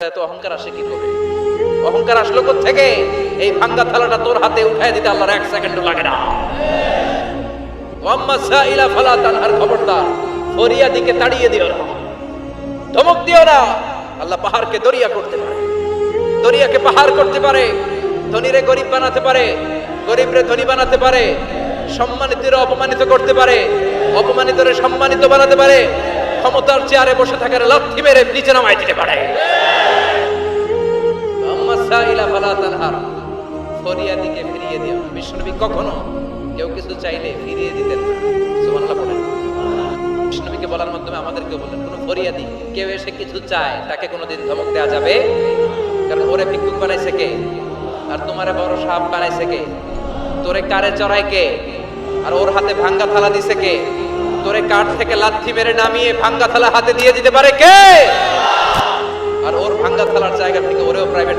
এত অহংকার আসে কি করে? অহংকার আসলো থেকে এই ভাঙ্গা থালাটা তোর হাতে দিতে এক লাগে না। সাইলা ফালা তানহার খবরদার, ফরিয়া দিকে তাড়িয়ে দিও না। ধমক দিও না। আল্লাহ পাহাড়কে দরিয়া করতে পারে। দরিয়াকে পাহাড় করতে পারে। ধনীরে গরিব বানাতে পারে। গরিবরে ধনী বানাতে পারে। সম্মানিতরে অপমানিত করতে পারে। অপমানিতরে সম্মানিত বানাতে পারে। ক্ষমতার চেয়ারে বসে থাকার লাথি মেরে নিচে নামাই দিতে পারে। ফরিয়া দিকে ফিরিয়ে দিও। না কখনো কেউ কিছু চাইলে ফিরিয়ে দিতেন না। সুবহানাল্লাহ বলার মাধ্যমে আমাদেরকে বলেন, কোনো ফরিয়াদি কেউ এসে কিছু চায়, তাকে কোনোদিন ধমক দেওয়া যাবে? কারণ ওরে ভিক্ষুক বানাইছে কে? আর তোমারে বড় সাপ বানাইছে কে? তোরে কারে চড়ায় কে? আর ওর হাতে ভাঙ্গা থালা দিছে কে? তোরে কাঠ থেকে লাথি মেরে নামিয়ে ভাঙ্গা থালা হাতে দিয়ে দিতে পারে কে? আর ওর ভাঙ্গা থালার জায়গা থেকে ওরেও প্রাইভেট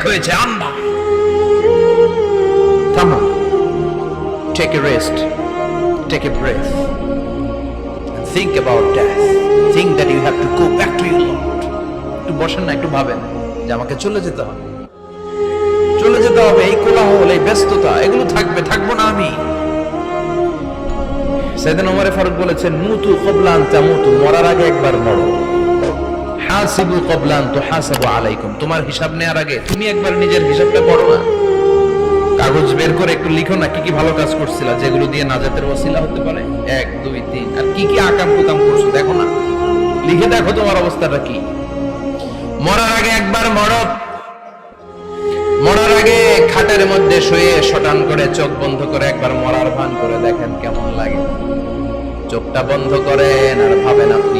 অনেক হয়েছে আন্না থামুন take a rest take a breath একটু বসেন না, একটু ভাবেন যে আমাকে চলে যেতে হবে। চলে যেতে হবে এই কোলাহল, এই ব্যস্ততা, এগুলো থাকবে, থাকব না আমি। সেদিন ওমরে ফারুক বলেছেন, মুতু কবলান তামুতু, মরার আগে একবার মরো। হাসিবু কবলান তো হাসাবু আলাইকুম। তোমার হিসাব নেওয়ার আগে তুমি একবার নিজের হিসাবটা না। কাগজ বের করে একটু লিখো না, কি কি ভালো কাজ করছিলা, যেগুলো দিয়ে নাজাতের ওসিলা হতে পারে? এক, দুই, তিন। আর কি কি আকাম করছ, দেখো না। লিখে দেখো তোমার অবস্থাটা কি। মরার আগে একবার মরো। মরার আগে খাটের মধ্যে শুয়ে শটান করে চোখ বন্ধ করে একবার মরার ভান করে দেখেন কেমন লাগে। চোখটা বন্ধ করেন আর ভাবেন আপনি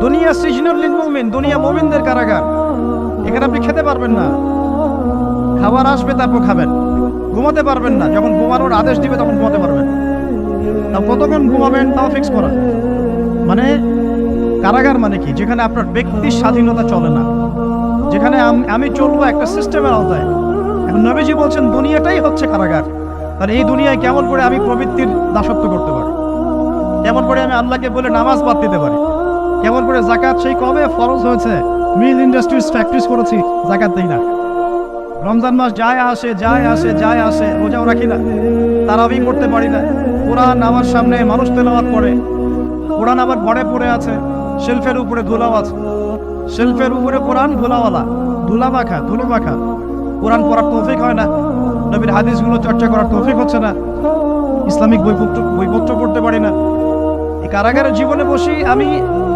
দুনিয়া সিজনুল লিল মুমিন, দুনিয়া মুমিনদের কারাগার। এখানে আপনি খেতে পারবেন না। খাবার আসবে, তারপর খাবেন। ঘুমাতে পারবেন না। যখন ঘুমানোর আদেশ দিবে, তখন ঘুমাতে পারবেন। তাও কতক্ষণ ঘুমাবেন, তাও ফিক্স করা মানে কারাগার মানে কি? যেখানে আপনার ব্যক্তির স্বাধীনতা চলে না। যেখানে আমি চলবো একটা সিস্টেমের আওতায়। এখন নবীজি বলছেন, দুনিয়াটাই হচ্ছে কারাগার। আর এই দুনিয়ায় কেমন করে আমি প্রবৃত্তির দাসত্ব করতে পারি? কেমন করে আমি আল্লাহকে বলে নামাজ বাদ দিতে পারি? কেমন করে জাকাত সেই কবে ফরজ হয়েছে? মিল ইন্ডাস্ট্রিজ ফ্যাক্টরিজ করেছি, জাকাত দেই না। রমজান মাস যায় আসে যায় আসে যায় আসে, রোজাও রাখি না। তারাবি করতে পারি না। কোরআন আমার সামনে মানুষ তেলাওয়াত করে। কোরআন আবার ঘরে পড়ে আছে, শেলফের উপরে ধুলাও আছে। শেলফের উপরে কোরআন ধুলাওয়ালা ধুলা মাখা ধুলো মাখা কোরআন পড়ার তৌফিক হয় না, নবীর হাদিসগুলো চর্চা করার তৌফিক হচ্ছে না। ইসলামিক বইপত্র বইপত্র পড়তে পারি না। এই কারাগারের জীবনে বসি আমি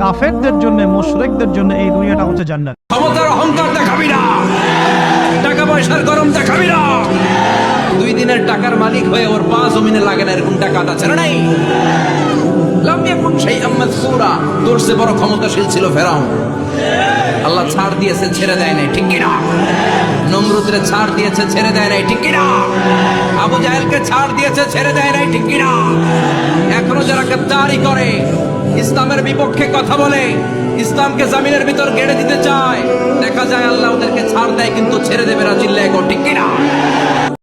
কাফেরদের জন্য, মুশরিকদের জন্য এই দুনিয়াটা হচ্ছে জান্নাত। ক্ষমতার অহংকার দেখাবি না। টাকা পয়সার গরম দেখাবি না। দুই দিনের টাকার মালিক হয়ে ওর পা জমিনে লাগে না এরকম টাকা আছে না নাই? লাম ইয়াকুন শাইআম মাযকুরা। তোর চেয়ে বড় ক্ষমতাশীল ছিল ফেরাউন। আল্লাহ ছাড় দিয়েছে, ছেড়ে দেয় নাই, ঠিক কিনা? নমরুদরে ছাড় দিয়েছে, ছেড়ে দেয় নাই, ঠিক কিনা? আবু জাহেলকে ছাড় দিয়েছে, ছেড়ে দেয় নাই, ঠিক কিনা? এখনও যারা গাদ্দারি করে ইসলামের বিপক্ষে কথা বলে, ইসলামকে জামিনের ভিতর গেড়ে দিতে চায়, দেখা যায় আল্লাহ ওদেরকে ছাড় দেয়, কিন্তু ছেড়ে দেবে না, চিল্লায় ঠিক কিনা?